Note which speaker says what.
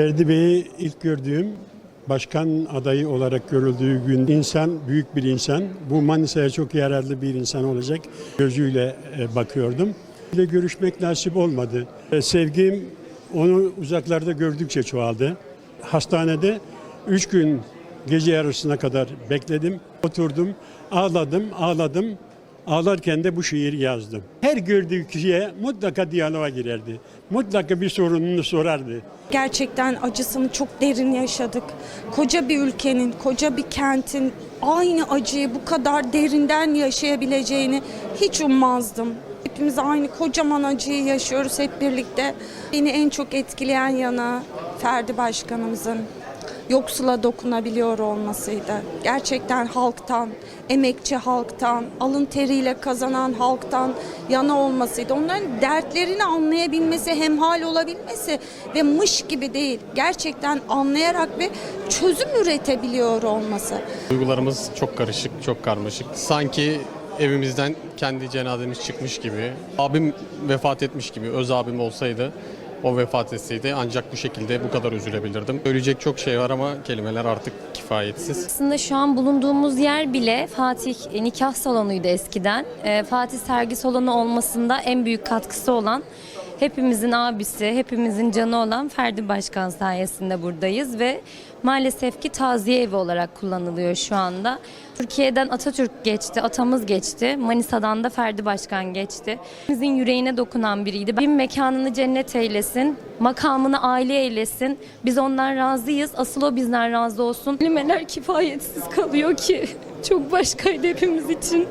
Speaker 1: Ferdi Bey'i ilk gördüğüm başkan adayı olarak görüldüğü gün insan büyük bir insan. Bu Manisa'ya çok yararlı bir insan olacak gözüyle e, bakıyordum. Ile görüşmek nasip olmadı. E, Sevgim onu uzaklarda gördükçe çoğaldı. Hastanede üç gün gece yarısına kadar bekledim. Oturdum, ağladım, ağladım. Ağlarken de bu şiiri yazdım. Her gördüğü kişiye mutlaka diyaloğa girerdi. Mutlaka bir sorununu sorardı.
Speaker 2: Gerçekten acısını çok derin yaşadık. Koca bir ülkenin, koca bir kentin aynı acıyı bu kadar derinden yaşayabileceğini hiç ummazdım. Hepimiz aynı kocaman acıyı yaşıyoruz hep birlikte. Beni en çok etkileyen yana Ferdi Başkanımızın yoksula dokunabiliyor olmasıydı. Gerçekten halktan, emekçi halktan, alın teriyle kazanan halktan yana olmasıydı. Onların dertlerini anlayabilmesi, hemhal olabilmesi ve mış gibi değil, gerçekten anlayarak ve çözüm üretebiliyor olması.
Speaker 3: Duygularımız çok karışık, çok karmaşık. Sanki evimizden kendi cenazemiz çıkmış gibi, abim vefat etmiş gibi, öz abim olsaydı o vefat etseydi ancak bu şekilde bu kadar üzülebilirdim. Söyleyecek çok şey var ama kelimeler artık kifayetsiz.
Speaker 4: Aslında şu an bulunduğumuz yer bile Fatih e, nikah salonuydu eskiden. E, Fatih sergi salonu olmasında en büyük katkısı olan hepimizin abisi, hepimizin canı olan Ferdi Başkan sayesinde buradayız ve maalesef ki taziye evi olarak kullanılıyor şu anda. Türkiye'den Atatürk geçti, atamız geçti. Manisa'dan da Ferdi Başkan geçti. Bizim yüreğine dokunan biriydi. Bin mekanını cennet eylesin, makamını aile eylesin. Biz ondan razıyız. Asıl o bizden razı olsun. Kelimeler kifayetsiz kalıyor ki. Çok başkaydı hepimiz için.